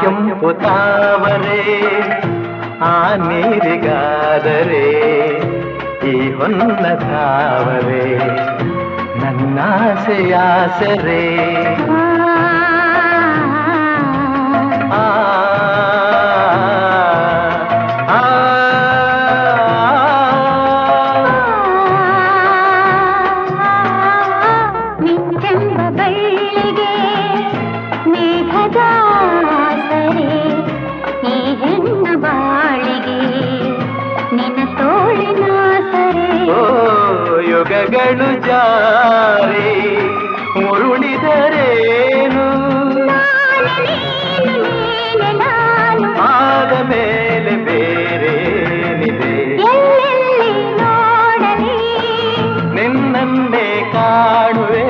ಕೆಂಪು ತಾವರೆ ಆ ನೀರಿಗಾದರೆ ಈ ಹೊನ್ನ ತಾವರೆ ನನ್ನಾಸೆಯಾಸರೆ ಆ ಮೊಗಗಳು ಜಾರಿ ಮುರುಳಿದರೇನು ಆದ ಮೇಲೆ ಬೇರೇನಿದೆ? ನಿನ್ನನ್ನೇ ಕಾಣುವೆ.